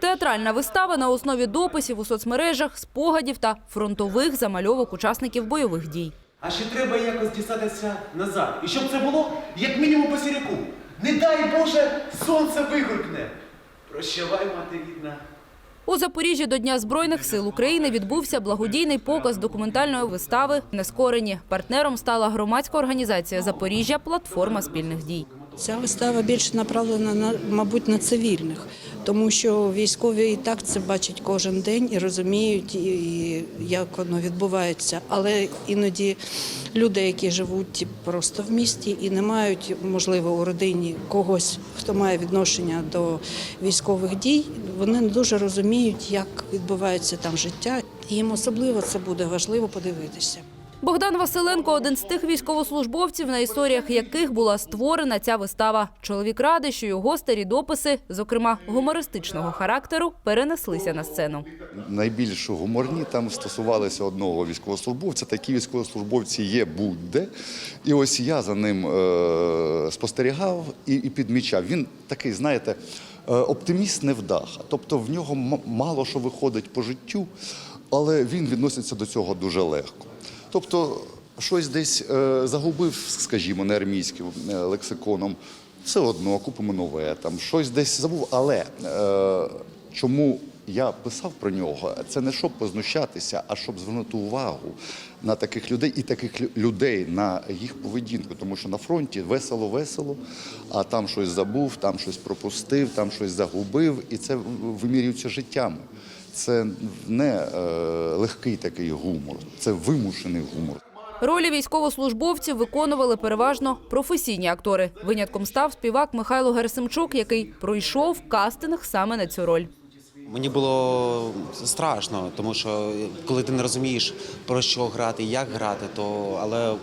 Театральна вистава на основі дописів у соцмережах, спогадів та фронтових замальовок учасників бойових дій. А ще треба якось дістатися назад. І щоб це було, як мінімум по сіряку. Не дай Боже, сонце вигоркне. Прощавай, мати рідна. У Запоріжжі до Дня Збройних сил України відбувся благодійний показ документальної вистави «Нескорені». Партнером стала громадська організація Запоріжжя Платформа спільних дій. Ця вистава більше направлена на, мабуть, на цивільних, тому що військові і так це бачать кожен день і розуміють, і, як воно відбувається. Але іноді люди, які живуть просто в місті і не мають, можливо, у родині когось, хто має відношення до військових дій, вони не дуже розуміють, як відбувається там життя. Їм особливо це буде важливо подивитися. Богдан Василенко – один з тих військовослужбовців, на історіях яких була створена ця вистава. Чоловік радий, що його старі дописи, зокрема гумористичного характеру, перенеслися на сцену. найбільш гуморні там стосувалися одного військовослужбовця. Такі військовослужбовці є будь-де. І ось я за ним е, спостерігав і, і підмічав. Він такий, знаєте, е, оптиміст невдаха. Тобто в нього мало що виходить по життю, але він відноситься до цього дуже легко. Тобто, щось десь е, загубив, скажімо, не армійським е, лексиконом. Все одно купимо нове, там щось десь забув. Але е, чому я писав про нього? Це не щоб познущатися, а щоб звернути увагу на таких людей і таких людей на їх поведінку. Тому що на фронті весело-весело, а там щось забув, там щось пропустив, там щось загубив, і це вимірюється життями. Це не е, легкий такий гумор, це вимушений гумор. Ролі військовослужбовців виконували переважно професійні актори. Винятком став співак Михайло Герсимчук, який пройшов кастинг саме на цю роль. Мені було страшно, тому що коли ти не розумієш про що грати, як грати, то але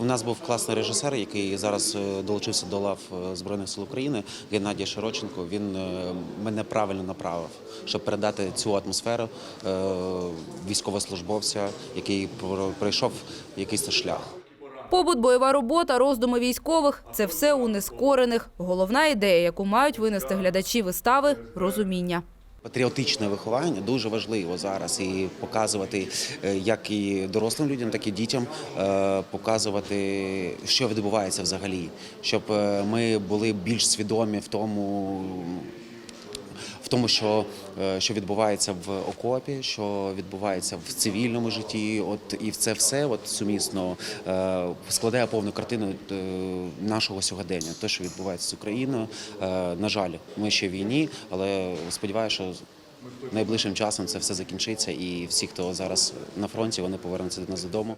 у нас був класний режисер, який зараз е, долучився до лав е, Збройних сил України, Геннадій Широченко. Він е, мене правильно направив, щоб передати цю атмосферу військовослужбовця, який про- пройшов якийсь шлях. Побут, бойова робота, роздуми військових – це все у нескорених. Головна ідея, яку мають винести глядачі вистави – розуміння. Патріотичне виховання дуже важливо зараз і показувати е, як і дорослим людям, так і дітям, е, показувати, що відбувається взагалі, щоб е, ми були більш свідомі в тому. В тому, що, е, що відбувається в окопі, що відбувається в цивільному житті, от і це все от сумісно е, складає повну картину е, нашого сьогодення. Те, що відбувається з Україною, на жаль, ми ще в війні, але сподіваюся, що найближчим часом це все закінчиться, і всі, хто зараз на фронті, вони повернуться до нас додому.